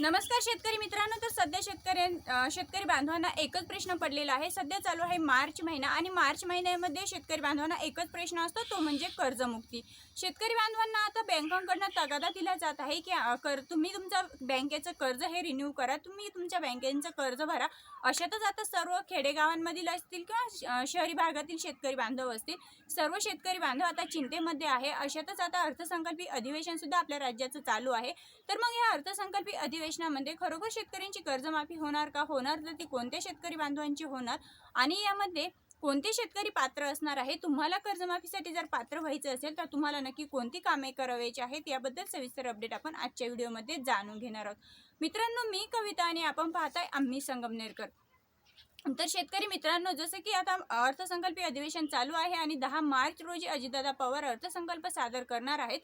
नमस्कार शेतकरी मित्रांनो तर सध्या शेतकरी शेतकरी बांधवांना एकच प्रश्न पडलेला आहे. सध्या चालू आहे मार्च महिना आणि मार्च महिन्यामध्ये शेतकरी बांधवांना एकच प्रश्न असतो तो म्हणजे कर्जमुक्ती. शेतकरी बांधवांना आता बँकांकडनं तगादा दिला जात आहे की कर तुम्ही तुमचं बँकेचं कर्ज हे रिन्यू करा तुम्ही तुमच्या बँकेचं कर्ज भरा. अशातच आता सर्व खेडेगावांमधील असतील किंवा श- शहरी भागातील शेतकरी बांधव असतील सर्व शेतकरी बांधव आता चिंतेमध्ये आहे. अशातच आता अर्थसंकल्पीय अधिवेशनसुद्धा आपल्या राज्याचं चालू आहे. तर मग या अर्थसंकल्पीय अधिवेशनामध्ये खरोखर शेतकऱ्यांची कर्जमाफी होणार का? होणार तर ती कोणत्या शेतकरी बांधवांची होणार? आणि यामध्ये कोणते शेतकरी पात्र असणार आहे? तुम्हाला कर्जमाफीसाठी जर पात्र व्हायचं असेल तर तुम्हाला नक्की कोणती कामे करावयाची आहेत? याबद्दल सविस्तर अपडेट आपण आजच्या व्हिडिओमध्ये जाणून घेणार आहोत. मित्रांनो मी कविता आणि आपण पाहताय आम्ही संगमनेरकर. तर शेतकरी मित्रांनो जसं की आता अर्थसंकल्पीय अधिवेशन चालू आहे आणि दहा मार्च रोजी अजितदादा पवार अर्थसंकल्प सादर करणार आहेत.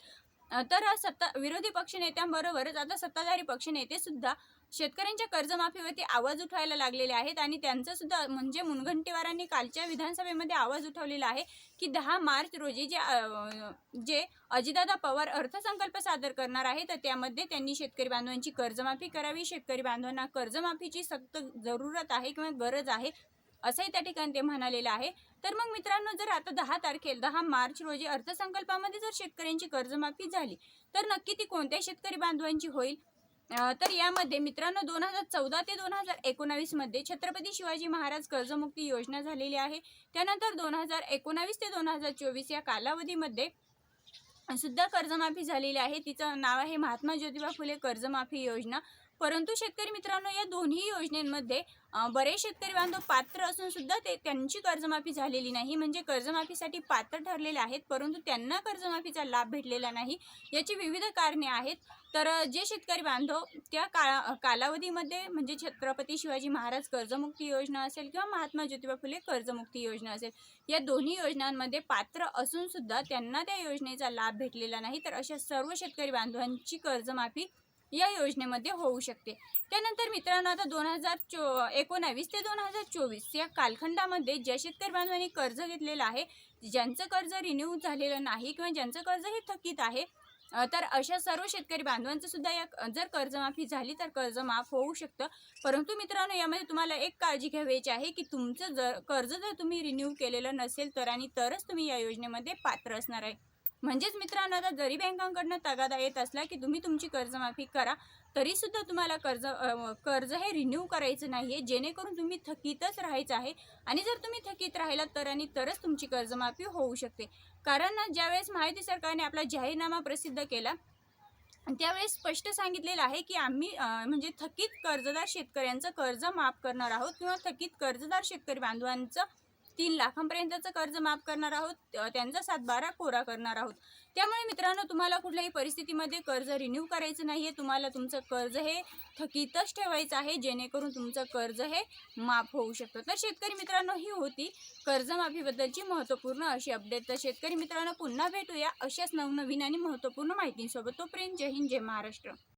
तर सत्ता विरोधी पक्षनेत्यांबरोबरच आता सत्ताधारी पक्षनेते सुद्धा शेतकऱ्यांच्या कर्जमाफीवरती आवाज उठवायला लागलेले आहेत आणि त्यांचं सुद्धा म्हणजे मुनगंटीवारांनी कालच्या विधानसभेमध्ये आवाज उठवलेला आहे की दहा मार्च रोजी जे जे अजितदादा पवार अर्थसंकल्प सादर करणार आहे तर त्यामध्ये त्यांनी शेतकरी बांधवांची कर्जमाफी करावी शेतकरी बांधवांना कर्जमाफीची सक्त जरूरत आहे किंवा गरज आहे असंही त्या ठिकाणी ते म्हणालेलं आहे. तर मग मित्रांनो जर आता दहा तारखेला दहा मार्च रोजी अर्थसंकल्पामध्ये जर शेतकऱ्यांची कर्जमाफी झाली तर नक्की ती कोणत्या शेतकरी बांधवांची होईल? तर यामध्ये मित्रांनो दोन हजार चौदा ते दोन हजार एकोणावीसमध्ये छत्रपती शिवाजी महाराज कर्जमुक्ती योजना झालेली आहे. त्यानंतर दोन हजार एकोणावीस ते दोन हजार चोवीस या कालावधीमध्ये सुद्धा कर्जमाफी झालेली आहे. तिचं नाव आहे महात्मा ज्योतिबा फुले कर्जमाफी योजना. परंतु शेतकरी मित्रांनो या दोन्ही योजनेमध्ये बरेच शेतकरी बांधव पात्र असून सुद्धा ते त्यांची कर्जमाफी झालेली नाही. म्हणजे कर्जमाफीसाठी पात्र ठरलेले आहेत परंतु त्यांना कर्जमाफीचा लाभ भेटलेला नाही. याची विविध कारणे आहेत. तर जे शेतकरी बांधव त्या काळा कालावधीमध्ये म्हणजे छत्रपती शिवाजी महाराज कर्जमुक्ती योजना असेल किंवा महात्मा ज्योतिबा फुले कर्जमुक्ती योजना असेल या दोन्ही योजनांमध्ये पात्र असून सुद्धा त्यांना त्या योजनेचा लाभ भेटलेला नाही. तर अशा सर्व शेतकरी बांधवांची कर्जमाफी या योजनेमध्ये होऊ शकते. त्यानंतर मित्रांनो आता दोन हजार चो एकोणावीस ते दोन हजार चोवीस या कालखंडामध्ये ज्या शेतकरी बांधवांनी कर्ज घेतलेलं आहे ज्यांचं कर्ज रिन्यू झालेलं नाही किंवा ज्यांचं कर्ज हे थकीत आहे तर अशा सर्व शेतकरी बांधवांचं सुद्धा या जर कर्जमाफी झाली तर कर्ज माफ होऊ शकतं. परंतु मित्रांनो यामध्ये तुम्हाला एक काळजी घ्यावायची आहे की तुमचं जर कर्ज जर तुम्ही रिन्यू केलेलं नसेल तर आणि तरच तुम्ही या योजनेमध्ये पात्र असणार आहे. म्हणजेच मित्रांनो आता जरी बँकांकडनं तगादा येत असला की तुम्ही तुमची कर्जमाफी करा तरीसुद्धा तुम्हाला कर्ज कर्ज हे रिन्यू करायचं नाही आहे जेणेकरून तुम्ही थकीतच राहायचं आहे. आणि जर तुम्ही थकीत राहिलात तर आणि तरच तुमची कर्जमाफी होऊ शकते. कारण ज्यावेळेस माहिती सरकारने आपला जाहीरनामा प्रसिद्ध केला त्यावेळेस स्पष्ट सांगितलेलं आहे की आम्ही म्हणजे थकीत कर्जदार शेतकऱ्यांचं कर्ज माफ करणार आहोत किंवा थकीत कर्जदार शेतकरी बांधवांचं तीन लाखांपर्यंतचं कर्ज माफ करणार आहोत त्यांचा सातबारा कोरा करणार आहोत. त्यामुळे मित्रांनो तुम्हाला कुठल्याही परिस्थितीमध्ये कर्ज रिन्यू करायचं नाही आहे तुम्हाला तुमचं कर्ज हे थकीतच ठेवायचं आहे जेणेकरून तुमचं कर्ज हे माफ होऊ शकतं. तर शेतकरी मित्रांनो ही होती कर्जमाफीबद्दलची महत्त्वपूर्ण अशी अपडेट तर शेतकरी मित्रांनो पुन्हा भेटूया अशाच नवनवीन आणि महत्त्वपूर्ण माहितींसोबत. तोपर्यंत जय हिंद जय महाराष्ट्र.